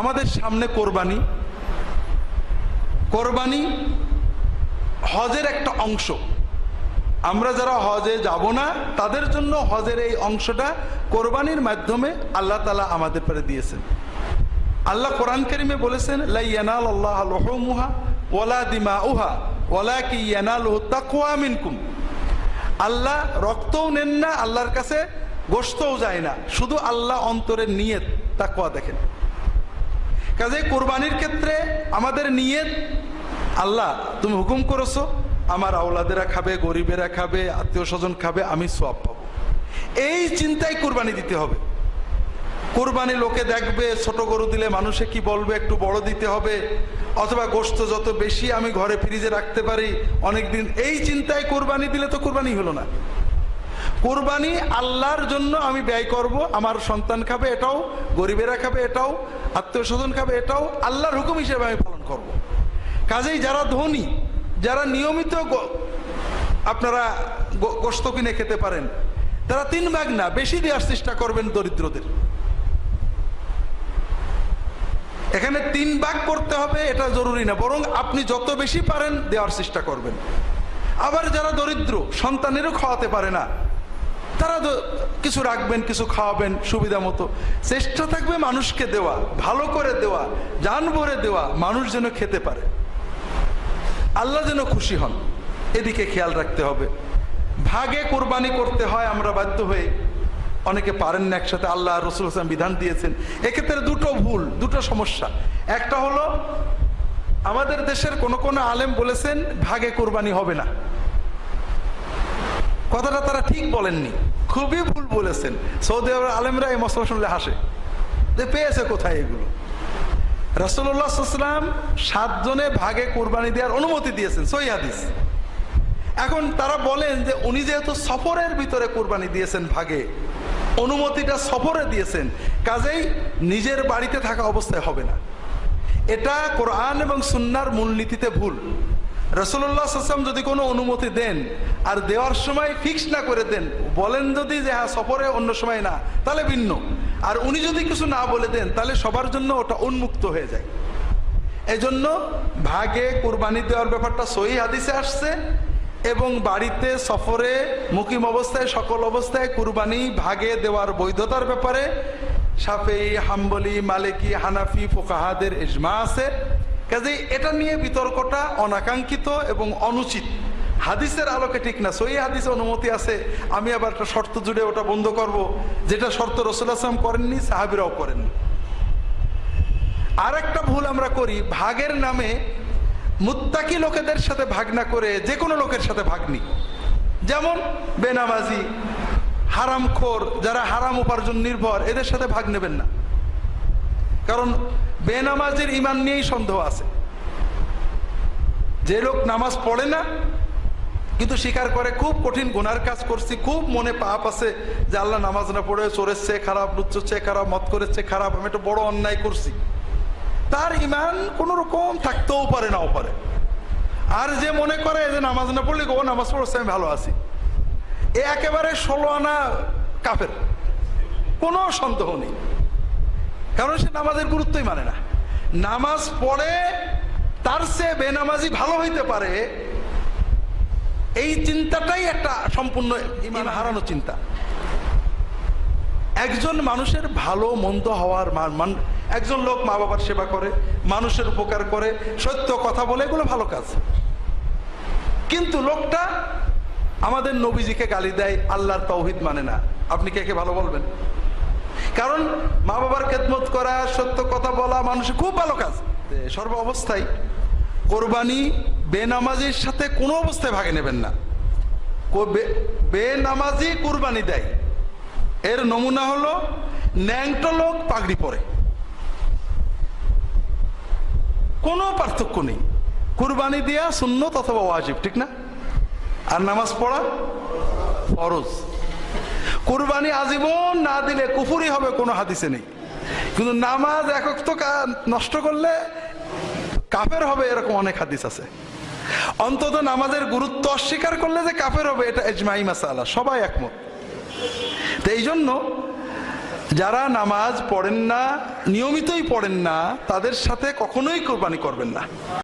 আমাদের সামনে কোরবানি। কোরবানি হজের একটা অংশ। আমরা যারা হজে যাব না, তাদের জন্য হজের এই অংশটা কোরবানির মাধ্যমে আল্লাহ তালা আমাদের পরে দিয়েছেন। আল্লাহ কোরআন করিমে বলেছেন লাইয়ানাল আল্লাহ লহমুহা ওলা দিমা উহা ওলা কি ইয়ানাল তাকুয়া মিনকুম। আল্লাহ রক্তও নেন না, আল্লাহর কাছে গোস্তও যায় না। শুধু আল্লাহ অন্তরের নিয়ত তাকুয়া দেখেন। কাজে কোরবানির ক্ষেত্রে আমাদের নিয়ত, আল্লাহ, তুমি হুকুম করেছ, আমার আওলাদেরা খাবে, গরিবেরা খাবে, আত্মীয় স্বজন খাবে, আমি সব পাবো। এই চিন্তায় কোরবানি দিতে হবে। কোরবানি লোকে দেখবে, ছোট গরু দিলে মানুষে কি বলবে, একটু বড় দিতে হবে, অথবা গোস্ত যত বেশি আমি ঘরে ফ্রিজে রাখতে পারি, অনেকদিন এই চিন্তায় কোরবানি দিলে তো কোরবানি হলো না। কোরবানি আল্লাহর জন্য আমি ব্যয় করব। আমার সন্তান খাবে এটাও, গরিবেরা খাবে এটাও আত্মীয় স্বজন খাবে এটাও, আল্লাহর হুকুম হিসেবে আমি পালন করব। কাজেই যারা ধনী, যারা নিয়মিত আপনারা গোস্ত কিনে খেতে পারেন, তারা তিন ভাগ না, বেশি দেওয়ার চেষ্টা করবেন দরিদ্রদের। এখানে তিন ভাগ করতে হবে, এটা জরুরি না, বরং আপনি যত বেশি পারেন দেওয়ার চেষ্টা করবেন। আবার যারা দরিদ্র, সন্তানেরও খাওয়াতে পারে না তারা কিছু রাখবেন, কিছু খাওয়াবেন সুবিধা মতো। চেষ্টা থাকবে মানুষকে দেওয়া, ভালো করে দেওয়া যান ভরে দেওয়া, মানুষ যেন খেতে পারে। আল্লাহ যেন খুশি হন, এদিকে খেয়াল রাখতে হবে। ভাগে কোরবানি করতে হয়, আমরা বাধ্য হয়ে। অনেকে পারেন না একসাথে, আল্লাহ রসুল হাসান বিধান দিয়েছেন। এক্ষেত্রে দুটো ভুল, দুটো সমস্যা। একটা হলো, আমাদের দেশের কোন কোন আলেম বলেছেন, ভাগে কোরবানি হবে না। কথাটা তারা ঠিক বলেননি। খুবই ভুল বলেছেন। সৌদি আরবের আলেমরা এই মশলা শুনলে হাসে। যে পেয়েছে কোথায় এগুলো? রসুল্লাহাম সাতজনে ভাগে কোরবানি দেওয়ার অনুমতি দিয়েছেন সই হাদিস। এখন তারা বলেন যে উনি যেহেতু সফরের ভিতরে কোরবানি দিয়েছেন ভাগে, অনুমতিটা সফরে দিয়েছেন, কাজেই নিজের বাড়িতে থাকা অবস্থায় হবে না। এটা কোরআন এবং সুন্নার মূলনীতিতে ভুল। রসুল্লাহ আসলাম যদি কোনো অনুমতি দেন আর দেওয়ার সময় ফিক্স না করে দেন, বলেন যদি যে হ্যাঁ সফরে অন্য সময় না, তাহলে ভিন্ন। আর উনি যদি কিছু না বলে দেন, তাহলে সবার জন্য ওটা উন্মুক্ত হয়ে যায়। এজন্য ভাগে কোরবানি দেওয়ার ব্যাপারটা সহি হাদিসে আসছে এবং বাড়িতে সফরে মুকিম অবস্থায়, সকল অবস্থায় কুরবানি ভাগে দেওয়ার বৈধতার ব্যাপারে সাফেই, হাম্বলি, মালিকি, হানাফি, ফোকাহাদের ইজমা আছে। কাজে এটা নিয়ে বিতর্কটা অনাকাঙ্ক্ষিত এবং অনুচিত। হাদিসের আলোকে ঠিক না সই হাদিসে অনুমতি আছে, আমি আবার একটা শর্ত জুড়ে ওটা বন্ধ করব, যেটা শর্ত রসুল আসলাম করেননি, সাহাবিরাও করেননি। আর একটা ভুল আমরা করি, ভাগের নামে মুত্তাকি লোকেদের সাথে ভাগ না করে যে কোনো লোকের সাথে ভাগ নিই। যেমন বেনামাজি, হারামখোর, যারা হারাম উপার্জন নির্ভর, এদের সাথে ভাগ নেবেন না। কারণ বেনামাজির ইমান নিয়েই সন্দেহ আছে। যে লোক নামাজ পড়ে না, কিন্তু স্বীকার করে খুব কঠিন গুনার কাজ করছি, খুব মনে পাপ আছে যে আল্লাহ নামাজ না পড়ে চোরের চেয়ে খারাপ, লুচ্চর চেয়ে খারাপ মত করেছে খারাপ, আমি একটা বড় অন্যায় করছি। তার ইমান কোন রকম থাকতেও পারে নাও পারে। আর যে মনে করে যে নামাজ না পড়লে ও নামাজ পড়ছে, আমি ভালো আছি। এ একেবারে ষোলো আনা কাফের। কোনো সন্দেহ নেই। কারণ সে নামাজের গুরুত্বই মানে না। নামাজ পড়ে তার সে বেনামাজি ভালো হইতে পারে, এই চিন্তাটাই একটা সম্পূর্ণ ইমান হারানো চিন্তা। একজন মানুষের ভালো মন্দ হওয়ার মান- একজন লোক মা বাবার সেবা করে, মানুষের উপকার করে, সত্য কথা বলে, এগুলো ভালো কাজ। কিন্তু লোকটা আমাদের নবীজিকে গালি দেয়, আল্লাহর তৌহিদ মানে না। আপনি কে কে ভালো বলবেন? কারণ মা বাবার খেদমত করা, সত্য কথা বলা, মানুষের খুব ভালো কাজ। সর্ব অবস্থায় কোরবানি বেনামাজির সাথে কোনো অবস্থায় ভাগে নেবেন না। বেনামাজি কোরবানি দেয়। এর নমুনা হলো ন্যাংটো লোক পাগড়ি পরে। কোনো পার্থক্য নেই। কুরবানি দেয়া শূন্য অথবা ওয়াজিব, ঠিক না? আর নামাজ পড়া ফরজ। কুরবানি আজীবন না দিলে কুফুরি হবে কোনো হাদিসে নেই। কিন্তু নামাজ একক তো নষ্ট করলে কাফের হবে এরকম অনেক হাদিস আছে। অন্তত নামাজের গুরুত্ব অস্বীকার করলে যে কাফের হবে, এটা এজমাই মাসালা, সবাই একমত। তো এই জন্য যারা নামাজ পড়েন না, নিয়মিতই পড়েন না, তাদের সাথে কখনোই কোরবানি করবেন না।